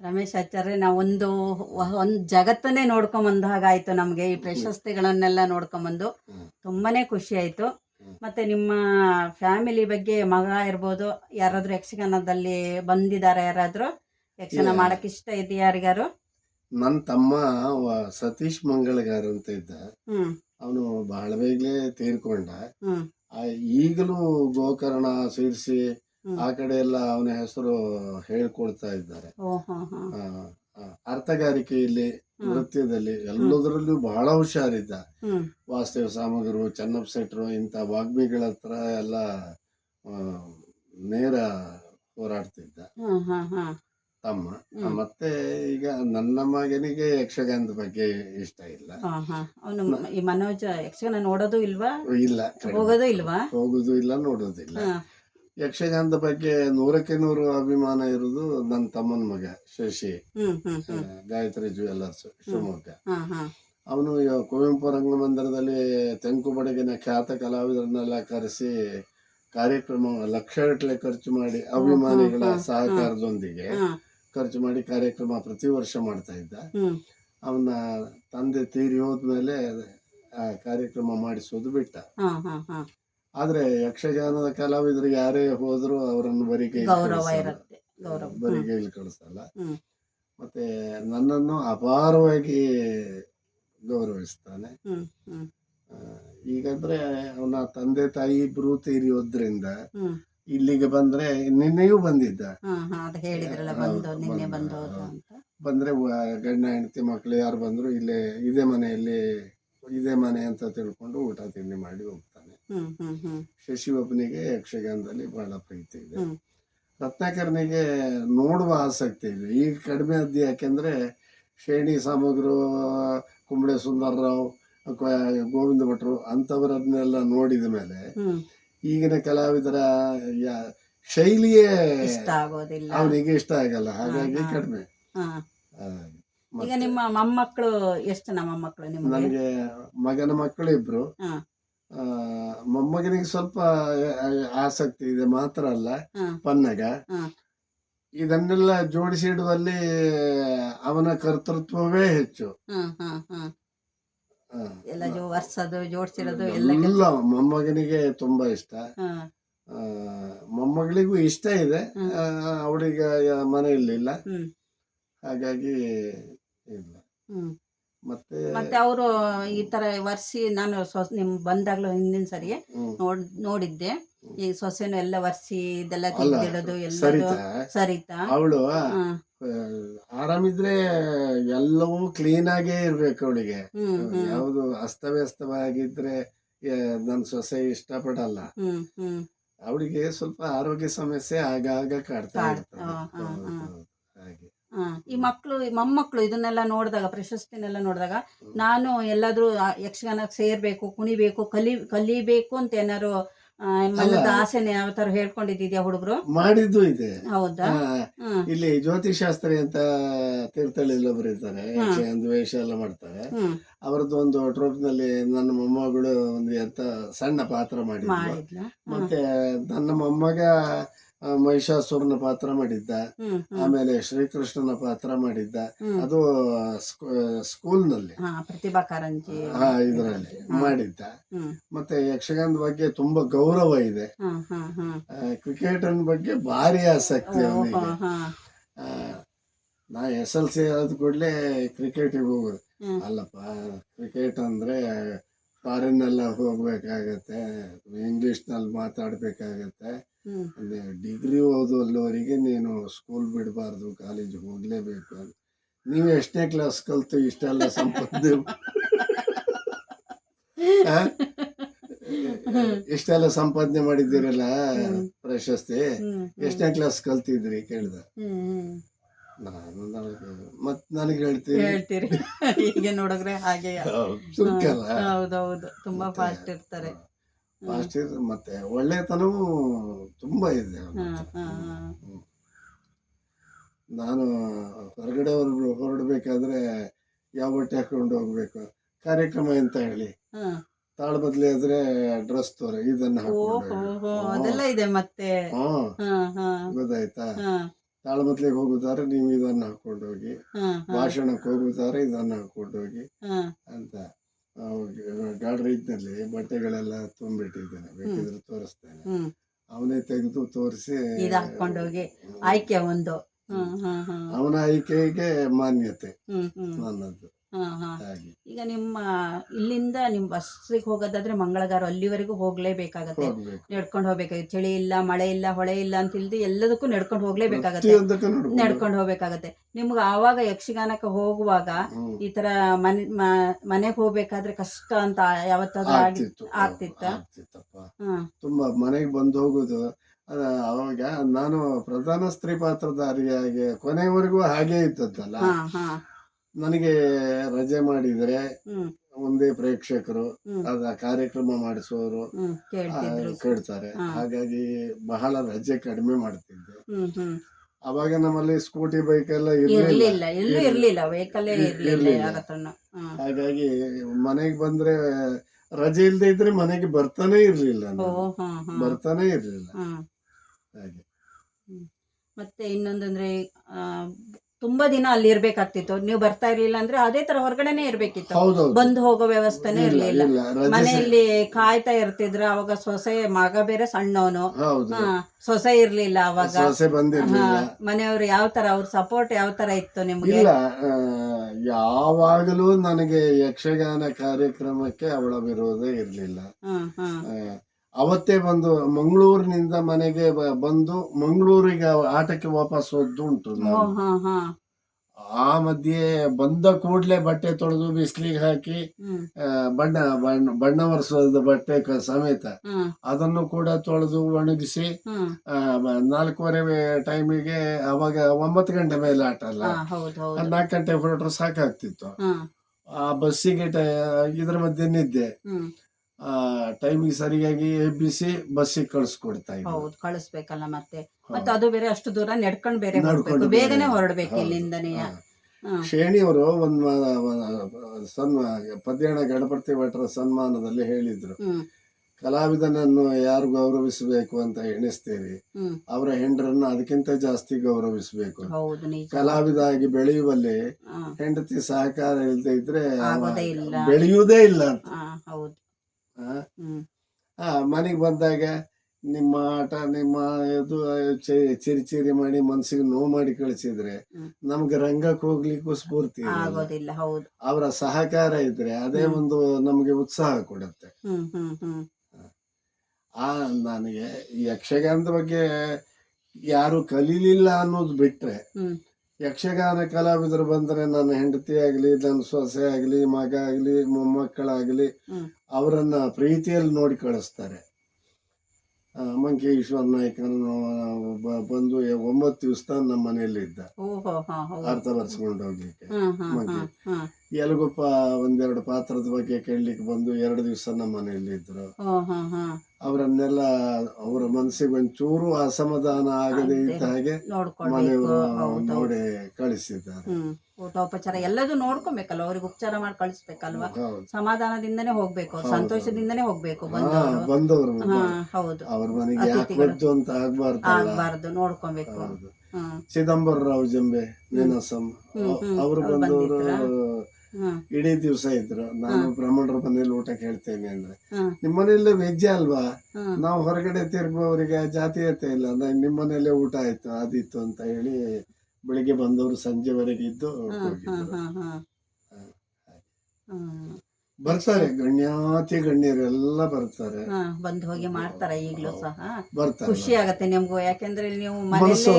ರಮೇಶ್ ಆಚಾರ್ಯ ನಾವು ಒಂದು ಒಂದು ಜಗತ್ತನ್ನೇ ನೋಡ್ಕೊಂಬಂದ ಹಾಗಾಯ್ತು ನಮಗೆ ಈ ಪ್ರಶಸ್ತಿಗಳನ್ನೆಲ್ಲ ನೋಡ್ಕೊಂಬಂದು. ತುಂಬಾನೇ ಖುಷಿ ಆಯ್ತು. ಮತ್ತೆ ನಿಮ್ಮ ಫ್ಯಾಮಿಲಿ ಬಗ್ಗೆ ಮಗ ಇರ್ಬೋದು ಯಾರಾದ್ರೂ ಯಕ್ಷಗಾನದಲ್ಲಿ ಬಂದಿದ್ದಾರೆ ಯಾರಾದರೂ ಯಕ್ಷಗಾನ ಮಾಡಕ್ಕೆ ಮಾಡಕ್ ಇಷ್ಟ ಇದೆಯಾ ಯಾರಿಗಾರು ನನ್ನ ತಮ್ಮ ಸತೀಶ್ ಮಂಗಳಗಾರ್ ಅಂತ ಇದ್ದ ಹ್ಮ್ ಅವನು ಬಹಳ ಬೇಗನೆ ತೀರ್ಕೊಂಡ ಈಗಲೂ ಗೋಕರ್ಣ ಹ್ಮ್. ಆ ಕಡೆ ಎಲ್ಲ ಅವನ ಹೆಸರು ಹೇಳ್ಕೊಳ್ತಾ ಇದ್ದಾರೆ. ಅರ್ಥಗಾರಿಕೆಯಲ್ಲಿ. ನೃತ್ಯದಲ್ಲಿ ಎಲ್ಲದರಲ್ಲೂ ಬಹಳ ಹುಷಾರಿದ್ದ ವಾಸ್ತವ ಸಾಮಗ್ರಿ ಚೆನ್ನಪ್ಪ ಸೆಟ್ರು ಇಂಥ ವಾಗ್ಮಿಗಳ ಹತ್ರ ಎಲ್ಲ ನೇರ ಹೋರಾಡ್ತಿದ್ದ ತಮ್ಮ. ಮತ್ತೆ ಈಗ ನನ್ನ ಮಗನಿಗೆ ಯಕ್ಷಗಾನದ ಬಗ್ಗೆ ಇಷ್ಟ ಇಲ್ಲ. ಅವನು ಈ ಮನೋಜ್ ಯಕ್ಷಗಾನ ನೋಡೋದು ಇಲ್ವಾ? ಇಲ್ಲ. ಹೋಗೋದು ಇಲ್ವಾ? ಹೋಗುದು ಇಲ್ಲ ನೋಡೋದಿಲ್ಲ. ಯಕ್ಷಗಾನದ ಬಗ್ಗೆ ನೂರಕ್ಕೆ ನೂರು ಅಭಿಮಾನ ಇರುವುದು ನನ್ನ ತಮ್ಮನ ಮಗ ಶಶಿ. ಗಾಯತ್ರಿ ಜುವೆಲ್ಲರ್ಸ್ ಶಿವಮೊಗ್ಗ. ಅವನು ಕುವೆಂಪು ರಂಗಮಂದಿರದಲ್ಲಿ ತೆಂಕು ಬಡಗಿನ ಖ್ಯಾತ ಕಲಾವಿದರನ್ನೆಲ್ಲ ಕರೆಸಿ ಕಾರ್ಯಕ್ರಮ ಲಕ್ಷಗಟ್ಟಲೆ ಖರ್ಚು ಮಾಡಿ ಅಭಿಮಾನಿಗಳ ಸಹಕಾರದೊಂದಿಗೆ ಖರ್ಚು ಮಾಡಿ ಕಾರ್ಯಕ್ರಮ ಪ್ರತಿ ವರ್ಷ ಮಾಡ್ತಾ ಇದ್ದ. ಅವನ ತಂದೆ ತೀರಿ ಹೋದ್ಮೇಲೆ ಆ ಕಾರ್ಯಕ್ರಮ ಮಾಡಿಸೋದು ಬಿಟ್ಟ. ಆದ್ರೆ ಯಕ್ಷಗಾನದ ಕಲಾವಿದರು ಯಾರೇ ಹೋದ್ರು ಅವರನ್ನು ಬರೀ ಕೈಲಿ ಗೌರವ ಕಳಿಸಲ್ಲ. ಇರುತ್ತೆ ಗೌರವ. ಬರೀ ಹ್ಮ್. ಕೈಲಿ ಕಳಿಸಲ್ಲ. ಹ್ಮ್. ಮತ್ತೆ ನನ್ನನ್ನು ಅಪಾರವಾಗಿ ಗೌರವಿಸ್ತಾನೆ. ಹ್ಮ್ ಹ್ಮ್. ಆ, ಈಗಂದ್ರೆ ಅವನ ತಂದೆ ತಾಯಿ ಇಬ್ರು ತೀರಿಯೋದ್ರಿಂದ ಹ್ಮ್. ಇಲ್ಲಿಗೆ ಬಂದ್ರೆ ನಿನ್ನೆಯೂ ಬಂದಿದ್ದ. ಹಾ ಹಾ ಅದು ಹೇಳಿದ್ರಲ್ಲ ಹೌದು, ಬಂದು ನಿನ್ನೆ ಬಂದ, ಬಂದು ಹೋದ್ರು ಅಂತ. ಬಂದ್ರೆ ವ- ಗಂಡ ಹೆಂಡತಿ ಮಕ್ಳು ಯಾರು ಬಂದ್ರು ಇಲ್ಲೇ ಇದೇ ಮನೆಯಲ್ಲಿ ಇದೇ ಮನೆ ಅಂತ ತಿಳ್ಕೊಂಡು ಊಟ ತಿಂಡಿ ಮಾಡಿ ಹೋಗ್ತಾನೆ ಶಶಿ ಒಬ್ಬನಿಗೆ ಯಕ್ಷಗಾನದಲ್ಲಿ ಬಹಳ ಪ್ರೀತಿ ಇದೆ. ರತ್ನಾಕರನಿಗೆ ನೋಡುವ ಆಸಕ್ತಿ ಇದೆ. ಈಗ ಕಡಿಮೆ ಅದ್ದು ಯಾಕೆಂದ್ರೆ ಶ್ರೇಣಿ ಸಾಮಗ್ರು ಕುಂಬಳೆ ಸುಂದರ್ರಾವ್ ಗೋವಿಂದ ಭಟ್ರು ಅಂಥವರನ್ನೆಲ್ಲ ನೋಡಿದ ಮೇಲೆ ಈಗಿನ ಕಲಾವಿದರ ಶೈಲಿಯೇ ಇಷ್ಟ ಆಗೋದಿಲ್ಲ. ಅವನಿಗೆ ಇಷ್ಟ ಆಗಲ್ಲ. ಹಾಗಾಗಿ. ಕಡಿಮೆ. ಈಗ ನಿಮ್ಮ ಮೊಮ್ಮಕ್ಕಳು ಎಷ್ಟು ನಮ್ಮ ಮಕ್ಕಳು ನಿಮಗೆ? ನನಗೆ ಮಗನ ಮಕ್ಕಳು ಇಬ್ರು. ಮೊಮ್ಮಗನಿಗೆ ಸ್ವಲ್ಪ ಆಸಕ್ತಿ ಇದೆ ಮಾತ್ರ ಅಲ್ಲ. ಪನ್ನಗ. ಇದನ್ನೆಲ್ಲ ಜೋಡಿಸಿ ಇಡುವಲ್ಲಿ ಅವನ ಕರ್ತೃತ್ವವೇ ಹೆಚ್ಚು. ಇಲ್ಲ ಎಲ್ಲ ವರ್ಸದು ಎಲ್ಲ ಮೊಮ್ಮಗನಿಗೆ ತುಂಬಾ ಇಷ್ಟ. ಆ, ಮೊಮ್ಮಗಳಿಗೂ ಇಷ್ಟ ಇದೆ. ಅವಳಿಗೆ ಮನೆಯಲ್ಲಿಲ್ಲ ಇಲ್ಲ. ಹಾಗಾಗಿ ಇಲ್ಲ. ಮತ್ತೆ ಮತ್ತೆ ಅವರು ಈ ತರ ವರ್ಸಿ ನಾನು ಸೊಸ್ ನಿಮ್ ಬಂದಾಗ್ಲೂ ಹಿಂದಿನ ಸರಿ ನೋಡ್ ನೋಡಿದ್ದೆ. ಈ ಸೊಸೆನು ಎಲ್ಲ ವರ್ಸಿ ಇದೆಲ್ಲ ತೆಗ್ದಿಡೋದು ಎಲ್ಲದು ಸರಿತಾ? ಅವಳು ಆರಾಮಿದ್ರೆ ಎಲ್ಲವೂ ಕ್ಲೀನ್ ಆಗೇ ಇರ್ಬೇಕು ಅವಳಿಗೆ. ಯಾವುದು ಅಸ್ತವ್ಯಸ್ತವಾಗಿದ್ರೆ ನನ್ನ ಸೊಸೆ ಇಷ್ಟಪಡಲ್ಲ. ಅವಳಿಗೆ ಸ್ವಲ್ಪ ಆರೋಗ್ಯ ಸಮಸ್ಯೆ ಆಗಾಗ ಕಾಡ್ತಾ ಕಾಡ್- ಇರ್ತದೆ. ಈ ಮಕ್ಕಳು ಮೊಮ್ಮಕ್ಕಳು ಇದನ್ನೆಲ್ಲ ನೋಡಿದಾಗ ಪ್ರಶಸ್ತಿನೆಲ್ಲ ನೋಡಿದಾಗ ನಾನು ಎಲ್ಲಾದ್ರೂ ಯಕ್ಷಗಾನ ಯಕ್ಷಗಾನಕ್ಕೆ ಸೇರ್ಬೇಕು ಕುಣಿಬೇಕು ಕಲಿ ಕಲಿಬೇಕು ಅಂತ ಏನಾರು ಮನದ ಆಸೆನೆ ಯಾವ ತರ ಹೇಳ್ಕೊಂಡಿದ್ಯಾ ಹುಡುಗರು? ಮಾಡಿದ್ದು ಇದೆ. ಹೌದಾ? ಇಲ್ಲಿ ಜ್ಯೋತಿಷ್ ಜ್ಯೋತಿಶಾಸ್ತ್ರಿ ಅಂತ ತೀರ್ಥಹಳ್ಳಿಯಲ್ಲಿ ಒಬ್ರು ಇರ್ತಾರೆ ಒಂದು ವೇಷ ಎಲ್ಲ ಮಾಡ್ತಾರೆ. ಅವರದ್ದು ಒಂದು ಟ್ರೋಪ್ನಲ್ಲಿ ನನ್ನ ಮೊಮ್ಮಗಳು ಒಂದು ಎಂತ ಸಣ್ಣ ಪಾತ್ರ ಮಾಡಿದ್ರು ಮತ್ತೆ ನನ್ನ ಮೊಮ್ಮಗ ಮಹಿಷಾಸುರನ ಪಾತ್ರ ಮಾಡಿದ್ದ. ಆಮೇಲೆ ಶ್ರೀಕೃಷ್ಣನ ಪಾತ್ರ ಮಾಡಿದ್ದ. ಅದು ಸ್ಕೂಲ್ನಲ್ಲಿ. ನಲ್ಲಿ ಪ್ರತಿಭಾ ಕಾರಂಜಿ. ಇದರಲ್ಲಿ ಮಾಡಿದ್ದ. ಮತ್ತೆ ಯಕ್ಷಗಾನದ ಬಗ್ಗೆ ತುಂಬಾ ಗೌರವ ಇದೆ. ಕ್ರಿಕೆಟ್ ಬಗ್ಗೆ ಭಾರಿ ಆಸಕ್ತಿ ಅವನಿಗೆ. ನಾ ಎಸ್ ಎಲ್ ಸಿ ಆದ ಕೂಡಲೇ ಕ್ರಿಕೆಟಿಗೆ ಹೋಗೋದು. ಅಲ್ಲಪ್ಪ ಕ್ರಿಕೆಟ್ ಅಂದ್ರೆ ಫಾರಿನ್ ಎಲ್ಲ ಹೋಗ್ಬೇಕಾಗತ್ತೆ ಇಂಗ್ಲಿಷ್ನಲ್ಲಿ ಮಾತಾಡ್ಬೇಕಾಗತ್ತೆ. ಡಿಗ್ರಿ ಓದುವಲ್ಲಿವರೆಗೆ ನೀನು ಸ್ಕೂಲ್ ಬಿಡಬಾರ್ದು ಕಾಲೇಜ್ ಹೋಗ್ಲೇಬೇಕು ನೀವು ಎಷ್ಟನೇ ಕ್ಲಾಸ್ ಕಲ್ತು ಇಷ್ಟೆಲ್ಲ ಸಂಪಾದನೆ? ಇಷ್ಟೆಲ್ಲ ಸಂಪಾದನೆ ಮಾಡಿದ್ದೀರಲ್ಲ ಪ್ರಶಸ್ತಿ? ಎಷ್ಟನೇ ಕ್ಲಾಸ್ ಕಲ್ತಿದ್ರಿ ಕೇಳ್ದ. ನಾನು ಮತ್ ನನಗೆ ಹೇಳ್ತೀನಿ ಹೇಳ್ತೀರಿ. ಹೀಗೆ ನೋಡಿದ್ರೆ ಹಾಗೆ ಹೌದೌದು. ತುಂಬಾ ಫಾಸ್ಟ್ ಇರ್ತಾರೆ. ಫಾಸ್ಟ್ ಮತ್ತೆ ಒಳ್ಳೆತನವೂ ತುಂಬಾ ಇದೆ ಅವ್ನ ಹತ್ರ. ಹಾ ಹಾ. ಹ್ಮ್. ನಾನು ಹೊರಗಡೆ ಹೊರಗಡೆ ಹೊರಡ್ಬೇಕಾದ್ರೆ ಯಾವ ಬಟ್ಟೆ ಹಾಕೊಂಡು ಹೋಗ್ಬೇಕು? ಕಾರ್ಯಕ್ರಮ ಅಂತ ಹೇಳಿ? ತಾಳ ಬದ್ಲಿ ಆದ್ರೆ ಡ್ರೆಸ್ ತೋರೆ ಇದನ್ನ ಹಾಕೊಂಡು ಹೋ ಹೋ ಅದೆಲ್ಲ ಇದೆ ಮತ್ತೆ. ಹ್ಮ್. ಹಾ ಹಾ. ಗೊತ್ತಾಯ್ತಾ? ಹಾ. ಬದಲಿಗೆ ಹೋಗುತ್ತಾರೆ ನೀವು ಇದನ್ನ ಹಾಕೊಂಡು ಹೋಗಿ ಹಾ ಹಾ. ಭಾಷಣಕ್ಕೆ ಹೋಗುತ್ತಾರೆ ಇದನ್ನ ಹಾಕೊಂಡು ಹೋಗಿ ಹಾ. ಅಂತ. ಗಾಡ್ರೇಜ್ನಲ್ಲಿ ಬಟ್ಟೆಗಳೆಲ್ಲ ತುಂಬಿಟ್ಟಿದ್ದೇನೆ ಬೇಕಿದ್ರೆ ತೋರಿಸ್ತೇನೆ. ಅವನೇ ತೆಗೆದು ತೋರಿಸಿ ಹಾಕೊಂಡೋಗಿ ಹಾಕೊಂಡು ಹೋಗಿ ಆಯ್ಕೆ ಒಂದು ಅವನ ಆಯ್ಕೆಗೆ ಮಾನ್ಯತೆ ನನ್ನದು ಹಾಗೆ. ಈಗ ನಿಮ್ಮ ಇಲ್ಲಿಂದ ನಿಮ್ ಬಸ್ಸಿಗೆ ಹೋಗೋದಾದ್ರೆ ಮಂಗಳಗಾರ ಅಲ್ಲಿವರೆಗೂ ಹೋಗ್ಲೇಬೇಕಾಗತ್ತೆ. ಹೋಗ್ಬೇಕು. ನಡ್ಕೊಂಡು ಹೋಗ್ಬೇಕಾಗುತ್ತೆ. ಚಳಿ ಇಲ್ಲ ಮಳೆ ಇಲ್ಲ ಹೊಳೆ ಇಲ್ಲ ಅಂತ ಇಲ್ದಿ ಎಲ್ಲದಕ್ಕೂ ನಡ್ಕೊಂಡು ಹೋಗ್ಲೇಬೇಕಾಗತ್ತೆ. ಪ್ರತಿಯೊಂದಕ್ಕೂ. ನಡ್ಕೊಂಡು ಹೋಗ್ಬೇಕಾಗತ್ತೆ. ನಿಮ್ಗೆ ಆವಾಗ ಯಕ್ಷಗಾನಕ್ಕೆ ಹೋಗುವಾಗ. ಈ ತರ ಮನೆ ಮನೆಗೆ ಹೋಗ್ಬೇಕಾದ್ರೆ ಕಷ್ಟ ಅಂತ ಯಾವತ್ತಾದ್ರೂ ಆಗಿ ಆಗ್ತಿತ್ತು. ಆಗ್ತಿತ್ತ? ಆಗ್ತಿತ್ತಪ್ಪ. ಹ್ಮ್ ತುಂಬಾ ಮನೆಗೆ ಬಂದು ಹೋಗುದು. ಅದ ಅವಾಗ ನಾನು ಪ್ರಧಾನ ಸ್ತ್ರೀ ಪಾತ್ರಧಾರಿಯಾಗಿ ಕೊನೆವರೆಗೂ ಹಾಗೆ ಹಾ ಹಾ. ನನಗೆ ರಜೆ ಮಾಡಿದ್ರೆ ಒಂದೇ ಪ್ರೇಕ್ಷಕರು ಅದ ಕಾರ್ಯಕ್ರಮ ಮಾಡಿಸುವವರು ಕೇಳ್ತಾರೆ. ಹಾಗಾಗಿ ಬಹಳ ರಜೆ ಕಡಿಮೆ ಮಾಡ್ತಿದ್ದೆ. ಅವಾಗ ನಮ್ಮಲ್ಲಿ ಸ್ಕೂಟಿ ಬೈಕ್ ಎಲ್ಲ ಇರಲಿಲ್ಲ. ಹಾಗಾಗಿ ಮನೆಗೆ ಬಂದ್ರೆ ರಜೆ ಇಲ್ಲದೆ ಇದ್ರೆ ಮನೆಗೆ ಬರ್ತಾನೆ ಇರ್ಲಿಲ್ಲ ಬರ್ತಾನೆ ಇರ್ಲಿಲ್ಲ. ಹಾಗೆ. ಮತ್ತೆ ಇನ್ನೊಂದಂದ್ರೆ ತುಂಬಾ ದಿನ ಅಲ್ಲಿ ಇರ್ಬೇಕಾಗ್ತಿತ್ತು. ನೀವು ಬರ್ತಾ ಇರ್ಲಿಲ್ಲ ಅಂದ್ರೆ ಅದೇ ತರ ಹೊರಗಡೆನೆ ಇರ್ಬೇಕಿತ್ತು. ಬಂದು ಹೋಗೋ ವ್ಯವಸ್ಥೆನೇ ಇರ್ಲಿಲ್ಲ. ಮನೆಯಲ್ಲಿ ಕಾಯ್ತಾ ಇರ್ತಿದ್ರ ಅವಾಗ ಸೊಸೆ ಮಗ ಬೇರೆ ಸಣ್ಣವನು. ಸೊಸೆ ಇರ್ಲಿಲ್ಲ ಅವಾಗ. ಮನೆಯವ್ರು ಯಾವ ತರ ಅವ್ರ ಸಪೋರ್ಟ್ ಯಾವ ತರ ಇತ್ತು ನಿಮ್ಗೆ? ಯಾವಾಗಲೂ ನನಗೆ ಯಕ್ಷಗಾನ ಕಾರ್ಯಕ್ರಮಕ್ಕೆ ಅವಳ ವಿರೋಧ ಇರ್ಲಿಲ್ಲ ಅವತ್ತೇ ಬಂದು ಮಂಗಳೂರಿನಿಂದ ಮನೆಗೆ ಬಂದು ಮಂಗಳೂರಿಗೆ ಆಟಕ್ಕೆ ವಾಪಸ್ ಹೋದ್ದು ಉಂಟು ಹಾ ಆ ಮಧ್ಯೆ ಬಂದ ಕೂಡ್ಲೆ ಬಟ್ಟೆ ತೊಳೆದು ಬಿಸಿಲಿಗೆ ಹಾಕಿ ಬಣ್ಣ ಬಣ್ಣ ಬಣ್ಣ ಒರೆಸೋದು ಬಟ್ಟೆ ಸಮೇತ ಅದನ್ನು ಕೂಡ ತೊಳೆದು ಒಣಗಿಸಿ ನಾಲ್ಕೂವರೆ ಟೈಮಿಗೆ ಅವಾಗ ಒಂಬತ್ತು ಗಂಟೆ ಮೇಲೆ ಆಟ ಅಲ್ಲ? ನಾಲ್ಕು ಗಂಟೆ ಹೊರಟ್ರೆ ಸಾಕಾಗ್ತಿತ್ತು. ಆ ಬಸ್ಸಿಗೆ ಇದ್ರ ಮಧ್ಯೆ ನಿದ್ದೆ. ಟೈಮಿಗೆ ಸರಿಯಾಗಿ ಎಬ್ಬಿಸಿ ಬಸ್ಸಿಗೆ ಕಳಿಸ್ಕೊಡ್ತಾ ಇದ್ರು ಹೌದು ಕಳಿಸ್ಬೇಕಲ್ಲ ಮತ್ತೆ. ಮತ್ತೆ ಅದು ಬೇರೆ ಅಷ್ಟು ದೂರ ನಡ್ಕೊಂಡ್ ಬೇರೆ ಹೋಗ್ಬೇಕು. ಬೇಗನೆ ಹೊರಡ್ಬೇಕು. ಇಲ್ಲಿಂದನೇ. ಹಾ. ಒಂದ್ ಶೇಣಿಯವರು ಒಂದು ಸನ್ಮಾ ಪದ್ಯಣ ಗಣಪತಿ ಭಟ್ರ ಸನ್ಮಾನದಲ್ಲಿ ಹೇಳಿದ್ರು. ಕಲಾವಿದನನ್ನು ಯಾರು ಗೌರವಿಸಬೇಕು ಅಂತ ಎಣಿಸ್ತೀರಿ? ಅವರ ಹೆಂಡರನ್ನು ಅದಕ್ಕಿಂತ ಜಾಸ್ತಿ ಗೌರವಿಸಬೇಕು. ಕಲಾವಿದ ಆಗಿ ಬೆಳೆಯುವಲ್ಲಿ ಹೆಂಡತಿ ಸಹಕಾರ ಇಲ್ಲದೆ ಇದ್ರೆ. ಬೆಳೆಯುವುದೇ ಇಲ್ಲ ಅಂತ. ಮನೆಗೆ ಬಂದಾಗ ನಿಮ್ಮ ಆಟ ನಿಮ್ಮ ಇದು ಚಿರಿ ಚಿರಿ ಮಾಡಿ ಮನ್ಸಿಗೆ ನೋವು ಮಾಡಿ ಕಳಿಸಿದ್ರೆ. ನಮ್ಗೆ ರಂಗಕ್ಕೆ ಹೋಗ್ಲಿಕ್ಕೂ ಸ್ಫೂರ್ತಿ ಅವರ ಸಹಕಾರ ಇದ್ರೆ ಅದೇ ಒಂದು ನಮಗೆ ಉತ್ಸಾಹ ಕೊಡುತ್ತೆ. ಆ ನನಗೆ ಯಕ್ಷಗಾನದ ಬಗ್ಗೆ ಯಾರು ಕಲೀಲಿಲ್ಲ ಅನ್ನೋದು ಬಿಟ್ರೆ ಯಕ್ಷಗಾನ ಕಲಾವಿದರು ಬಂದರೆ ನನ್ನ ಹೆಂಡತಿ ಆಗಲಿ ನನ್ನ ಸೊಸೆ ಆಗಲಿ ಮಗ ಆಗಲಿ ಮೊಮ್ಮಕ್ಕಳಾಗ್ಲಿ ಅವರನ್ನ ಪ್ರೀತಿಯಲ್ಲಿ ನೋಡಿ ಕಳಿಸ್ತಾರೆ. ಮಂಕಿ ಈಶ್ವರ ನಾಯ್ಕನು ಬಂದು ಒಂಬತ್ತು ದಿವಸ ನಮ್ಮ ಮನೆಯಲ್ಲಿ ಇದ್ದ. ಅರ್ಥ ಬರ್ಸ್ಕೊಂಡು ಹೋಗ್ಲಿಕ್ಕೆ. ಮಂಕಿ. ಹ್ಮ್. ಒಂದೆರಡು ಪಾತ್ರದ ಬಗ್ಗೆ ಕೇಳಲಿಕ್ಕೆ ಬಂದು ಎರಡು ದಿವಸ ನಮ್ಮ ಮನೆಯಲ್ಲಿ ಇದ್ರು. ಅವರನ್ನೆಲ್ಲ ಅವರ ಮನಸ್ಸಿಗೆ ಒಂಚೂರು ಅಸಮಾಧಾನ ಆಗದೆ ಇದ್ದ ಹಾಗೆ ಮನೆಯವರು ನೋಡಿ ಕಳಿಸಿದ್ದಾರೆ. ಊಟೋಪಚಾರ ಎಲ್ಲದೂ ನೋಡ್ಕೊಬೇಕಲ್ಲ ಅವ್ರಿಗೆ ಉಪಚಾರ ಮಾಡಿ ಕಳಿಸ್ಬೇಕಲ್ವಾ? ಸಮಾಧಾನದಿಂದನೇ ಹೋಗ್ಬೇಕು. ಸಂತೋಷದಿಂದನೇ ಹೋಗ್ಬೇಕು ಬಂದವರು. ಹೌದು. ಅವ್ರ ಮನೆಗೆ ಯಾಕೆ ಅಂತ ಆಗ್ಬಾರ್ದು ನೋಡ್ಕೊಬೇಕು. ಚಿದಂಬರ ರಾವ್ ಜಂಬೆ ನೀನಸಂ. ಅವರು ಬಂದವರು ಇಡೀ ದಿವಸ ಇದ್ರು. ನಾನು ಬ್ರಾಹ್ಮಣರ ಮನೇಲಿ ಊಟ ಕೇಳ್ತೇನೆ ಅಂದ್ರೆ. ನಿಮ್ಮ ಮನೆಯಲ್ಲಿ ವೆಜ್ ಅಲ್ವಾ? ನಾವು ಹೊರಗಡೆ ತಿರುಗುವವರಿಗೆ ಜಾತೀಯತೆ ಇಲ್ಲ. ನಿಮ್ಮ ಮನೇಲೆ ಊಟ ಆಯ್ತು ಅದಿತ್ತು ಅಂತ ಹೇಳಿ ಬೆಳಿಗ್ಗೆ ಬಂದವರು ಸಂಜೆವರೆಗೆ ಇದ್ದು ಹೋಗಿದ್ರು. ಬರ್ತಾರೆ ಗಣ್ಯಾತಿ ಗಣ್ಯರು ಎಲ್ಲ ಬರ್ತಾರೆ. ಹಾ ಬಂದು ಹೋಗಿ ಮಾಡ್ತಾರೆ ಈಗಲೂ ಸಹ. ಬರ್ತಾರೆ ಖುಷಿ ಆಗತ್ತೆ ನಿಮ್ಗೂ ಯಾಕೆಂದ್ರೆ ನೀವು ಮನಸ್ಸು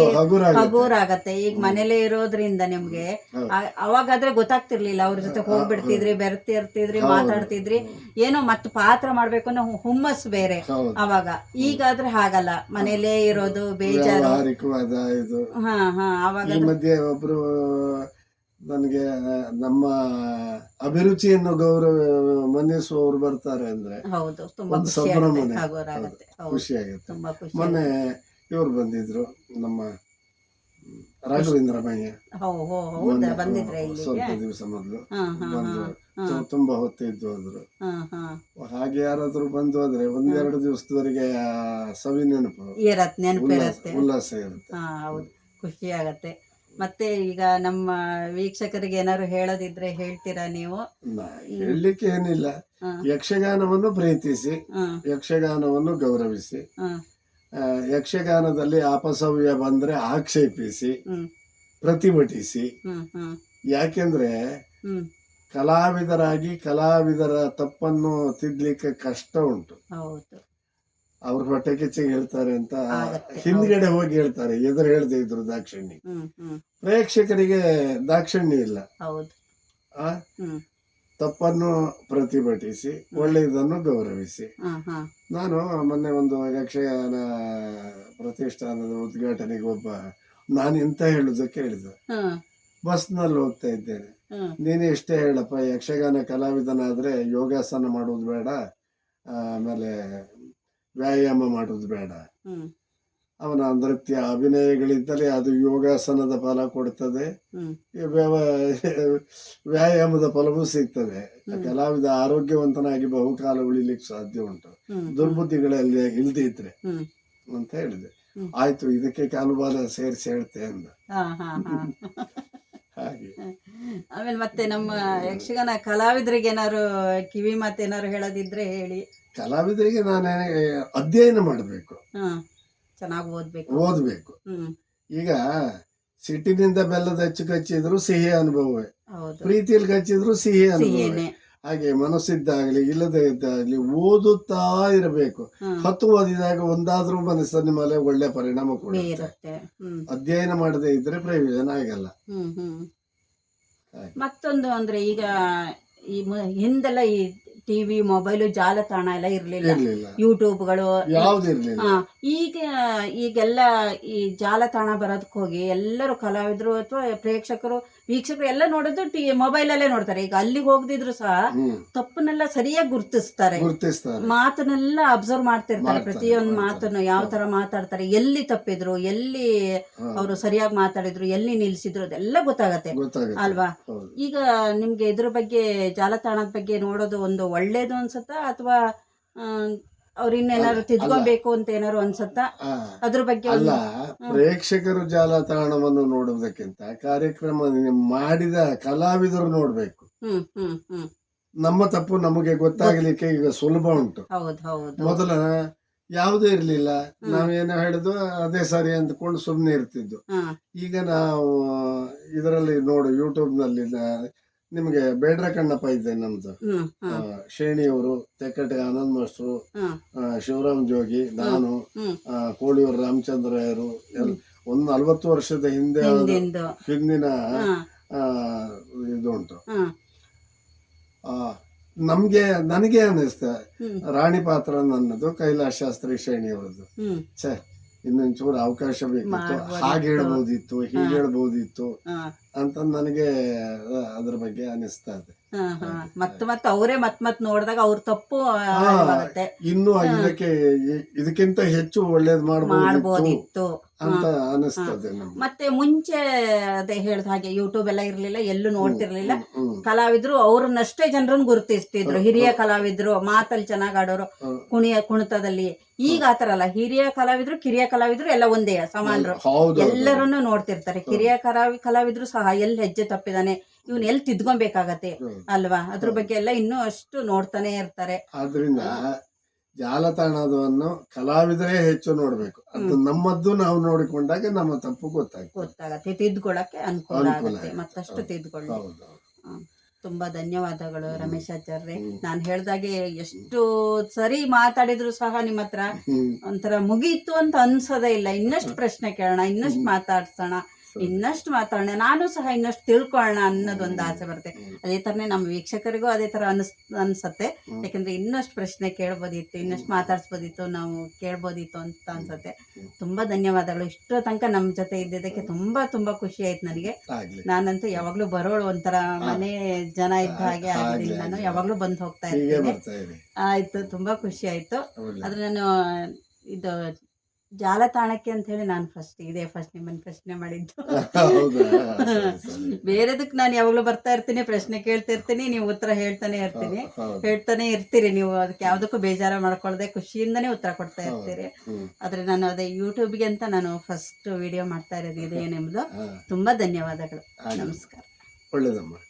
ಹಗೂರ್ ಆಗತ್ತೆ ಈಗ ಮನೇಲೆ ಇರೋದ್ರಿಂದ ನಿಮ್ಗೆ. ಆ- ಅವಾಗಾದ್ರೆ ಗೊತ್ತಾಗ್ತಿರ್ಲಿಲ್ಲ ಅವ್ರ ಜೊತೆ ಹೋಗ್ಬಿಡ್ತಿದ್ರಿ ಬೆರ್ತಿರ್ತಿದ್ರಿ. ಮಾತಾಡ್ತಿದ್ರಿ. ಏನೋ ಮತ್ತೆ ಪಾತ್ರ ಮಾಡ್ಬೇಕು ಅನ್ನೋ ಹುಮ್ಮಸ್ ಬೇರೆ ಹೌದು. ಅವಾಗ. ಈಗಾದ್ರೆ ಹಾಗಲ್ಲ. ಮನೇಲೇ ಇರೋದು ಬೇಜಾರು. ವ್ಯಾವಹಾರಿಕವಾದ ಇದು. ಹಾ ಹಾ ಅವಾಗ ಈ ಮಧ್ಯೆ ಒಬ್ರು ನನಗೆ ನಮ್ಮ ಅಭಿರುಚಿಯನ್ನು ಗೌರವ ಮನ್ನಿಸುವವರು ಬರ್ತಾರೆ ಅಂದ್ರೆ ಹೌದು ತುಂಬಾ ಒಂದು ಖುಷಿ ಆಗುತ್ತೆ ಸಂಭ್ರಮನೆ. ಹಗೋರ್ ಆಗತ್ತೆ ಹೌದು ಖುಷಿ ಆಗುತ್ತೆ ತುಂಬಾ ಖುಷಿ ಮೊನ್ನೆ ಇವ್ರು ಬಂದಿದ್ರು ನಮ್ಮ ರಾಘವೇಂದ್ರ ಮಯ್ಯ ಸ್ವಲ್ಪ ದಿವಸ ಮೊದಲು. ಬಂದು ತುಂಬಾ ಹೊತ್ತು ಅಂದ್ರು ಹೋದ್ರು. ಹಾಗೆ ಯಾರಾದ್ರೂ ಬಂದು ಹೋದ್ರೆ ಒಂದೆರಡು ದಿವಸದವರೆಗೆ ಸವಿ ನೆನಪು ಉಲ್ಲಾಸ ಇರುತ್ತೆ. ಹಾ ಹೌದು ಖುಷಿ ಆಗತ್ತೆ ಮತ್ತೆ ಈಗ ನಮ್ಮ ವೀಕ್ಷಕರಿಗೆ ಏನಾದ್ರು ಹೇಳೋದಿದ್ರೆ ಹೇಳ್ತೀರಾ ನೀವು? ಹೇಳಲಿಕ್ಕೆ ಏನಿಲ್ಲ. ಯಕ್ಷಗಾನವನ್ನು ಪ್ರೀತಿಸಿ ಯಕ್ಷಗಾನವನ್ನು ಗೌರವಿಸಿ ಯಕ್ಷಗಾನದಲ್ಲಿ ಅಪಸವ್ಯ ಬಂದ್ರೆ ಆಕ್ಷೇಪಿಸಿ ಪ್ರತಿಭಟಿಸಿ. ಯಾಕೆಂದ್ರೆ ಕಲಾವಿದರಾಗಿ ಕಲಾವಿದರ ತಪ್ಪನ್ನು ತಿದ್ಲಿಕ್ಕೆ ಕಷ್ಟ ಉಂಟು. ಹೌದು. ಅವ್ರ ಹೊಟ್ಟೆ ಕಿಚ್ಚಿಗೆ ಹೇಳ್ತಾರೆ ಅಂತ ಹಿಂದ್ಗಡೆ ಹೋಗಿ ಹೇಳ್ತಾರೆ. ಎದುರು ಹೇಳ್ದೆ ಇದ್ರು ದಾಕ್ಷಿಣ್ಯ. ಪ್ರೇಕ್ಷಕರಿಗೆ ದಾಕ್ಷಿಣ್ಯ ಇಲ್ಲ. ಆ? ತಪ್ಪನ್ನು ಪ್ರತಿಭಟಿಸಿ ಒಳ್ಳೆಯದನ್ನು ಗೌರವಿಸಿ. ನಾನು ಮೊನ್ನೆ ಒಂದು ಯಕ್ಷಗಾನ ಪ್ರತಿಷ್ಠಾನದ ಉದ್ಘಾಟನೆಗೆ ಒಬ್ಬ ನಾನು ಇಂತ ಹೇಳುದಕ್ಕೆ ಕೇಳಿದ. ಬಸ್ ಬಸ್ನಲ್ಲಿ ಹೋಗ್ತಾ ಇದ್ದೇನೆ. ನೀನೇ ಎಷ್ಟೇ ಹೇಳಪ್ಪ ಯಕ್ಷಗಾನ ಕಲಾವಿದನಾದ್ರೆ ಯೋಗಾಸನ ಮಾಡೋದು ಬೇಡ. ಆಮೇಲೆ ವ್ಯಾಯಾಮ ಮಾಡೋದು ಬೇಡ. ಅವನ ನೃತ್ಯ ಅಭಿನಯಗಳಿದ್ದರೆ ಅದು ಯೋಗಾಸನದ ಫಲ ಕೊಡ್ತದೆ. ವ್ಯಾಯಾಮದ ಫಲವೂ ಸಿಗ್ತದೆ. ಕಲಾವಿದ ಆರೋಗ್ಯವಂತನಾಗಿ ಬಹುಕಾಲ ಉಳಿಲಿಕ್ಕೆ ಸಾಧ್ಯ ಉಂಟು. ದುರ್ಬುದ್ಧಿಗಳಲ್ಲಿ ಇಲ್ದಿದ್ರೆ ಅಂತ ಹೇಳಿದೆ. ಆಯ್ತು ಇದಕ್ಕೆ ಕಾಲುಬಾಲ ಸೇರಿಸಿ ಹೇಳ್ತೆ ಅಂದ. ಹಾಗೆ. ಆಮೇಲೆ ಮತ್ತೆ ನಮ್ಮ ಯಕ್ಷಗಾನ ಕಲಾವಿದರಿಗೆ ಏನಾದ್ರು ಕಿವಿ ಮಾತೇನಾರು ಹೇಳೋದಿದ್ರೆ ಹೇಳಿ. ಕಲಾವಿದರಿಗೆ ನಾನು ಅಧ್ಯಯನ ಮಾಡಬೇಕು. ಚೆನ್ನಾಗಿ ಓದ್ಬೇಕು. ಓದಬೇಕು. ಈಗ ಸಿಟ್ಟಿನಿಂದ ಬೆಲ್ಲದ ಹೆಚ್ಚು ಕಚ್ಚಿದ್ರು ಸಿಹಿ ಅನುಭವವೇ. ಪ್ರೀತಿಯಲ್ಲಿ ಕಚ್ಚಿದ್ರು ಸಿಹಿ ಅನುಭವ ಹಾಗೆ ಮನಸ್ಸಿದ್ದಾಗಲಿ ಇಲ್ಲದೆ ಇದ್ದಾಗಲಿ ಓದುತ್ತಾ ಇರಬೇಕು. ಹತ್ತು ಓದಿದಾಗ ಒಂದಾದ್ರೂ ಮನಸ್ಸಿನ ಮೇಲೆ ಒಳ್ಳೆ ಪರಿಣಾಮ ಕೊಡುತ್ತೆ. ಅಧ್ಯಯನ ಮಾಡದೇ ಇದ್ರೆ ಪ್ರಯೋಜನ ಆಗಲ್ಲ. ಮತ್ತೊಂದು ಅಂದ್ರೆ ಈಗ ಈ ಹಿಂದೆಲ್ಲ ಈ ಟಿವಿ ಮೊಬೈಲು ಜಾಲತಾಣ ಎಲ್ಲ ಇರಲಿಲ್ಲ. ಇರ್ಲಿಲ್ಲ. ಯೂಟ್ಯೂಬ್ಗಳು. ಈಗ ಈಗೆಲ್ಲ ಈ ಜಾಲತಾಣ ಬರೋದಕ್ಕೆ ಹೋಗಿ ಎಲ್ಲರೂ ಕಲಾವಿದರು ಅಥವಾ ಪ್ರೇಕ್ಷಕರು ವೀಕ್ಷಕರು ಎಲ್ಲ ನೋಡೋದು ಟಿ ಮೊಬೈಲಲ್ಲೇ ನೋಡ್ತಾರೆ. ಈಗ ಅಲ್ಲಿ ಹೋಗದಿದ್ರು ಸಹ ತಪ್ಪನ್ನೆಲ್ಲ ಸರಿಯಾಗಿ ಗುರ್ತಿಸ್ತಾರೆ. ಗುರುತಿಸ್ತಾರೆ. ಮಾತನ್ನೆಲ್ಲ ಅಬ್ಸರ್ವ್ ಮಾಡ್ತಿರ್ತಾರೆ. ಮಾಡ್ತಾರೆ, ಪ್ರತಿಯೊಂದು. ಮಾತನ್ನು ಯಾವ ತರ ಮಾತಾಡ್ತಾರೆ ಎಲ್ಲಿ ತಪ್ಪಿದ್ರು ಎಲ್ಲಿ ಅವರು ಸರಿಯಾಗಿ ಮಾತಾಡಿದ್ರು ಎಲ್ಲಿ ನಿಲ್ಸಿದ್ರು ಅದೆಲ್ಲ ಗೊತ್ತಾಗತ್ತೆ. ಗೊತ್ತಾಗುತ್ತೆ. ಅಲ್ವಾ? ಈಗ ನಿಮ್ಗೆ ಇದ್ರ ಬಗ್ಗೆ ಜಾಲತಾಣದ ಬಗ್ಗೆ ನೋಡೋದು ಒಂದು ಒಳ್ಳೇದು ಅನ್ಸುತ್ತಾ ಅಥವಾ ಅವ್ರ ಇನ್ನೇನಾದ್ರು ಅಲ್ಲ, ತಿದ್ಕೋಬೇಕು ಅಂತ ಏನಾದ್ರು ಅನ್ಸುತ್ತಾ? ಅದ್ರ ಬಗ್ಗೆ ಅಲ್ಲ ಪ್ರೇಕ್ಷಕರು ಜಾಲತಾಣವನ್ನು ನೋಡುವುದಕ್ಕಿಂತ ಕಾರ್ಯಕ್ರಮ ಮಾಡಿದ ಕಲಾವಿದರು ನೋಡ್ಬೇಕು. ನಮ್ಮ ತಪ್ಪು ನಮಗೆ ಗೊತ್ತಾಗಲಿಕ್ಕೆ ಈಗ ಸುಲಭ ಉಂಟು. ಮೊದಲ ಯಾವುದೇ ಇರ್ಲಿಲ್ಲ. ನಾವೇನೋ ಹೇಳಿದ್ವು ಅದೇ ಸರಿ ಅಂದ್ಕೊಂಡು ಸುಮ್ಮನೆ ಇರ್ತಿದ್ದು. ಈಗ ನಾವು ಇದರಲ್ಲಿ ನೋಡು ಯೂಟ್ಯೂಬ್ನಲ್ಲಿ ನ- ನಿಮ್ಗೆ ಬೇಡ್ರ ಕಣ್ಣಪ್ಪ ಇದೆ ನಮ್ದು. ಶ್ರೇಣಿಯವರು ಆ, ಹ್ಮ್ ಶೇಣಿಯವರು ತೆಕ್ಕಟೆ ಆನಂದ್ ಮಾಸ್ಟ್ರು ಶಿವರಾಮ್ ಜೋಗಿ ನಾನು ಕೋಳಿಯವರು ಕೋಳಿಯೂರು ರಾಮಚಂದ್ರಾಯರು ಎಲ್- ಒಂದು ನಲ್ವತ್ತು ವರ್ಷದ ಹಿಂದೆ ಹಿಂದಿನ ಇದು ಉಂಟು ಆ, ನಮ್ಗೆ ನನಗೆ ಅನ್ನಿಸ್ತ ರಾಣಿ ಪಾತ್ರ ನನ್ನದು ಕೈಲಾಸ ಶಾಸ್ತ್ರಿ ಶ್ರೇಣಿಯವರದ್ದು ಛೇ ಇನ್ನೊಂಚೂರು ಅವಕಾಶ ಬೇಕಿತ್ತು. ಹಾಗೆ ಹೇಳ್ಬೋದಿತ್ತು ಹೀಗೆ ಹೇಳ್ಬೋದಿತ್ತು. ಅಂತ ನನಗೆ ಅದ್ರ ಬಗ್ಗೆ ಅನಿಸ್ತಾ ಇದೆ. ಮತ್ತೆ ಮತ್ತೆ ಮತ್ ಮತ್ ಅವರೇ ಮತ್ ಮತ್ ನೋಡಿದಾಗ ಅವ್ರ ತಪ್ಪು ಇನ್ನು ಇದಕ್ಕೆ ಇದಕ್ಕಿಂತ ಹೆಚ್ಚು ಒಳ್ಳೇದ್ ಮಾಡ್ಬೋದಿತ್ತು ಮಾಡ್ಬೋದಿತ್ತು. ಅಂತ ಅನಿಸ್ತದೆ ಮತ್ತೆ ಮುಂಚೆ ಅದೇ ಹೇಳ್ದ ಹಾಗೆ ಯೂಟ್ಯೂಬ್ ಎಲ್ಲ ಇರ್ಲಿಲ್ಲ ಎಲ್ಲೂ ನೋಡ್ತಿರ್ಲಿಲ್ಲ. ಕಲಾವಿದ್ರು ಅವ್ರನ್ನಷ್ಟೇ ಜನರನ್ನ ಗುರುತಿಸ್ತಿದ್ರು. ಹಿರಿಯ ಕಲಾವಿದ್ರು ಮಾತಲ್ಲಿ ಚೆನ್ನಾಗ್ ಆಡೋರು ಕುಣಿಯ ಕುಣಿತದಲ್ಲಿ. ಈಗ ಆತರ ಅಲ್ಲ ಹಿರಿಯ ಕಲಾವಿದ್ರು ಕಿರಿಯ ಕಲಾವಿದ್ರು ಎಲ್ಲ ಒಂದೇ ಸಮಾನರು. ಎಲ್ಲರನ್ನು ಎಲ್ಲರನ್ನೂ ನೋಡ್ತಿರ್ತಾರೆ. ಕಿರಿಯ ಕಲಾವಿ ಕಲಾವಿದ್ರು ಸಹ ಎಲ್ಲಿ ಹೆಜ್ಜೆ ತಪ್ಪಿದಾನೆ ಇವನ್ ಎಲ್ಲಿ ತಿದ್ಕೊಬೇಕಾಗತ್ತೆ ಅಲ್ವಾ? ಅದ್ರ ಬಗ್ಗೆ ಎಲ್ಲ ಇನ್ನೂ ಅಷ್ಟು ನೋಡ್ತಾನೆ ಇರ್ತಾರೆ. ಆದ್ರಿಂದ ಜಾಲತಾಣವನ್ನು ಕಲಾವಿದರೇ ಹೆಚ್ಚು ನೋಡ್ಬೇಕು. ಅದು ನಮ್ಮದ್ದು ನಾವು ನೋಡಿಕೊಂಡಾಗ ನಮ್ಮ ತಪ್ಪು ಗೊತ್ತಾಗುತ್ತೆ ಗೊತ್ತಾಗತ್ತೆ ತಿದ್ಕೊಳಕ್ಕೆ ಅನುಕೂಲ ಆಗುತ್ತೆ. ಮತ್ತಷ್ಟು ತಿದ್ಕೊಳ್ಳಿ. ತುಂಬಾ ಧನ್ಯವಾದಗಳು ರಮೇಶ್ ಆಚಾರ್ಯ. ನಾನು ಹೇಳ್ದಾಗೆ ಎಷ್ಟು ಸರಿ ಮಾತಾಡಿದ್ರು ಸಹ ನಿಮ್ಮ ಹತ್ರ. ಒಂಥರ ಮುಗೀತು ಅಂತ ಅನ್ಸೋದೇ ಇಲ್ಲ. ಇನ್ನಷ್ಟು ಪ್ರಶ್ನೆ ಕೇಳೋಣ ಇನ್ನಷ್ಟು ಮಾತಾಡ್ಸೋಣ. ಇನ್ನಷ್ಟು ಮಾತಾಡೋಣ. ನಾನು ಸಹ ಇನ್ನಷ್ಟು ತಿಳ್ಕೊಳ್ಳೋಣ ಅನ್ನೋದೊಂದು ಆಸೆ ಬರುತ್ತೆ. ಅದೇ ತರನೇ ನಮ್ಮ ವೀಕ್ಷಕರಿಗೂ ಅದೇ ತರ ಅನ್ಸ್ ಅನ್ಸತ್ತೆ. ಯಾಕಂದ್ರೆ ಇನ್ನಷ್ಟು ಪ್ರಶ್ನೆ ಕೇಳ್ಬೋದಿತ್ತು ಇನ್ನಷ್ಟು ಮಾತಾಡ್ಸ್ಬೋದಿತ್ತು ನಾವು ಕೇಳ್ಬೋದಿತ್ತು ಅಂತ ಅನ್ಸತ್ತೆ. ತುಂಬಾ ಧನ್ಯವಾದಗಳು. ಇಷ್ಟೋ ತನಕ ನಮ್ಮ ಜೊತೆ ಇದ್ದಿದ್ದಕ್ಕೆ ತುಂಬಾ ತುಂಬಾ ಖುಷಿ ಆಯ್ತು ನನಗೆ. ನಾನಂತೂ ಯಾವಾಗ್ಲೂ ಬರೋಳು ಒಂಥರ ಮನೆ ಜನ ಇದ್ದ ಹಾಗೆ ಆಗಲಿಲ್ಲ ನಾನು. ಯಾವಾಗ್ಲೂ ಬಂದು ಹೋಗ್ತಾ ಇದ್ದೀನಿ ಇರ್ತೀನಿ. ಆಯ್ತು ತುಂಬಾ ಖುಷಿ ಆಯ್ತು. ಆದ್ರೆ ನಾನು ಇದು ಜಾಲತಾಣಕ್ಕೆ ಅಂತ ಹೇಳಿ ನಾನು ಫಸ್ಟ್ ಇದೇ ಫಸ್ಟ್ ನಿಮ್ಮನ್ನ ಪ್ರಶ್ನೆ ಮಾಡಿದ್ದು. ಬೇರೆದಕ್ಕೆ ನಾನು ಯಾವಾಗಲೂ ಬರ್ತಾ ಇರ್ತೀನಿ ಪ್ರಶ್ನೆ ಕೇಳ್ತಾ ಇರ್ತೀನಿ ನೀವು ಉತ್ತರ ಹೇಳ್ತಾನೆ ಇರ್ತೀನಿ. ಹೇಳ್ತಾನೆ ಇರ್ತೀರಿ ನೀವು ಅದಕ್ಕೆ ಯಾವುದಕ್ಕೂ ಬೇಜಾರ ಮಾಡ್ಕೊಳ್ಳದೆ ಖುಷಿಯಿಂದನೇ ಉತ್ತರ ಕೊಡ್ತಾ ಇರ್ತೀರಿ. ಆದ್ರೆ ನಾನು ಅದೇ ಯೂಟ್ಯೂಬ್ಗೆ ಅಂತ ನಾನು ಫಸ್ಟ್ ವಿಡಿಯೋ ಮಾಡ್ತಾ ಇರೋದು ಇದು ಏನೆಂಬುದು ಹಾ. ತುಂಬಾ ಧನ್ಯವಾದಗಳು. ನಮಸ್ಕಾರ. ಒಳ್ಳೇದಮ್ಮ.